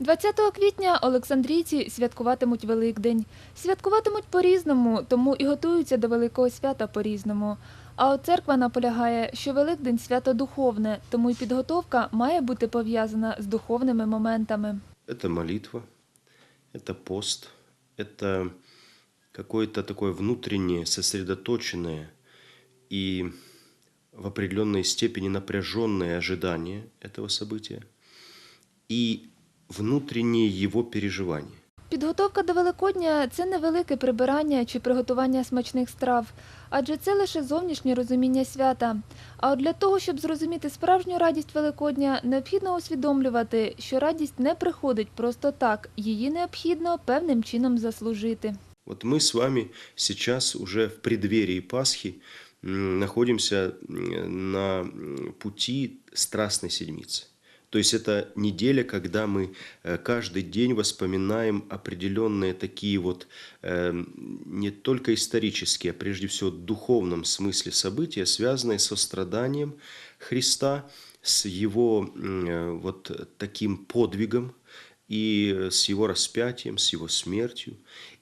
20 квітня Олександрійці святкуватимуть Великдень. Святкуватимуть по-різному, тому і готуються до Великого свята по-різному. А от церква наполягає, що Великдень свято духовне, тому й підготовка має бути пов'язана з духовними моментами. Это молитва, это пост, это какое-то такое внутреннее, сосредоточенное и в определенной степени напряженное ожидание этого события и внутреннее его переживание. Підготовка до Великодня це не велике прибирання чи приготування смачних страв, адже це лише зовнішнє розуміння свята. А от для того, щоб зрозуміти справжню радість Великодня, необхідно усвідомлювати, що радість не приходить просто так, її необхідно певним чином заслужити. Вот мы с вами сейчас уже в преддверии Пасхи м, на м, пути Страстной Седмицы. То есть это неделя, когда мы э, каждый день воспоминаем определенные такие вот э, не только исторические, а прежде всего в духовном смысле события, связанные со страданием Христа, с его э, вот таким подвигом и с его распятием, с его смертью.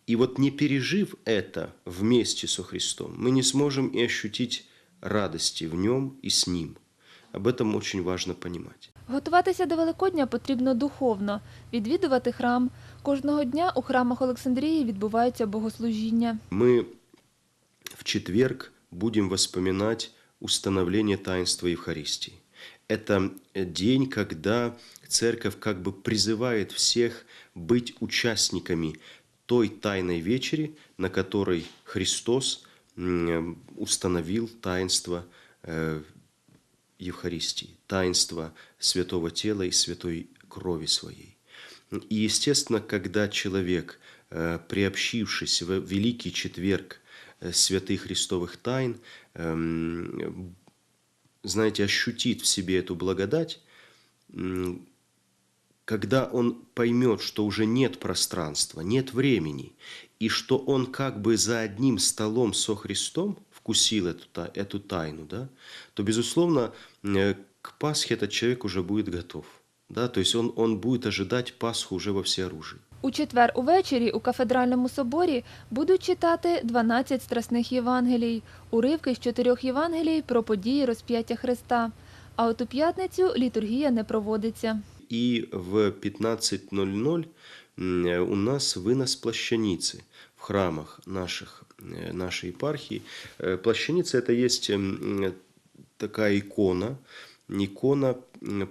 И вот не пережив это вместе со Христом, мы не сможем и ощутить радости в нем и с ним. Об этом очень важно понимать. Готуватися до Великодня потрібно духовно, відвідувати храм. Кожного дня у храмах Олександрії відбуваються богослужіння. Мы в четверг будем воспоминать установление таинства Евхаристии. Это день, когда церковь как бы призывает всех быть участниками той тайной вечери, на которой Христос м, установил таинство э, Евхаристии, таинство святого тела и святой крови своей. И, естественно, когда человек, э, приобщившись в Великий Четверг э, святых Христовых тайн, эм, знаете, ощутит в себе эту благодать, когда он поймет, что уже нет пространства, нет времени, и что он как бы за одним столом со Христом вкусил эту, та- эту тайну, да, то, безусловно, э, к Пасхе этот человек уже будет готов. Да, то есть он, он будет ожидать Пасху уже во всеоружии. У четвер увечері у кафедральному соборі будуть читати 12 страсних Євангелій, уривки з чотирьох Євангелій про події розп'яття Христа. А от у п'ятницю літургія не проводиться. И в 15.00 м, э, у нас вынос плащаницы в храмах наших, э, нашей епархии. Э, Плащаница – это есть м, такая икона, икона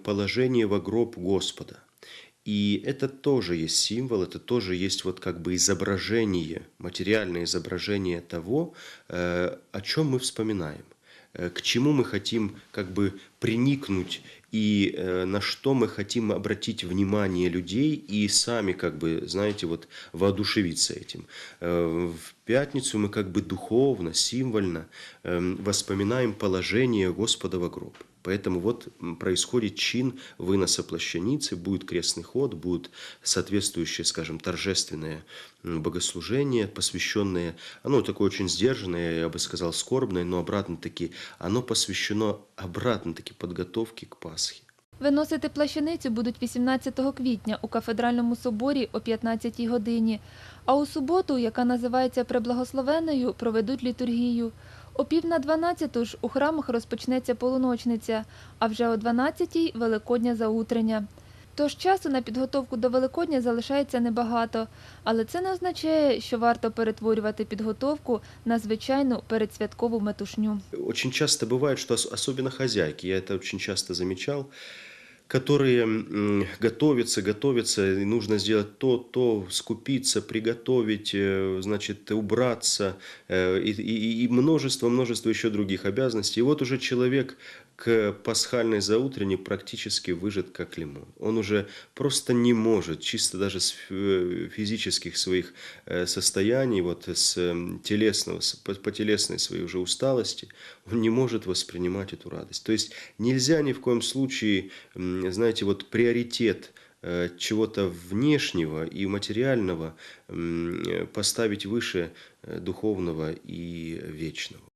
положения во гроб Господа. И это тоже есть символ, это тоже есть вот как бы изображение, материальное изображение того, э, о чем мы вспоминаем, э, к чему мы хотим как бы приникнуть и э, на что мы хотим обратить внимание людей и сами как бы, знаете, вот воодушевиться этим. Э, В пятницу мы как бы духовно, символьно э, воспоминаем положение Господа во гроб. Поэтому вот м, происходит чин выноса плащаницы, будет крестный ход, будет соответствующее, скажем, торжественное м, богослужение, посвященное, оно такое очень сдержанное, я бы сказал, скорбное, но обратно-таки, оно посвящено обратно-таки подготовке к Пасхе. Виносити плащаницю будуть 18 квітня у кафедральному соборі о 15 годині. А у суботу, яка називається Преблагословенною, проведуть літургію. О пів на 12 ж у храмах розпочнеться полуночниця, а вже о 12 – Великодня заутрення. Тож часу на підготовку до Великодня залишається небагато, але це не означає, що варто перетворювати підготовку на звичайну передсвяткову метушню. Очень часто буває, що особливо хазяйки, я це дуже часто замечал, которые м, готовятся, готовятся, и нужно сделать то, то, скупиться, приготовить, э, значит, убраться, э, и, и- и множество, множество еще других обязанностей. И вот уже человек к пасхальной заутренней практически выжат как лимон. Он уже просто не может, чисто даже с фи- физических своих э, состояний, вот с м, телесного, по, телесной своей уже усталости, он не может воспринимать эту радость. То есть нельзя ни в коем случае, знаете, вот приоритет э, чего-то внешнего и материального э, поставить выше э, духовного и вечного.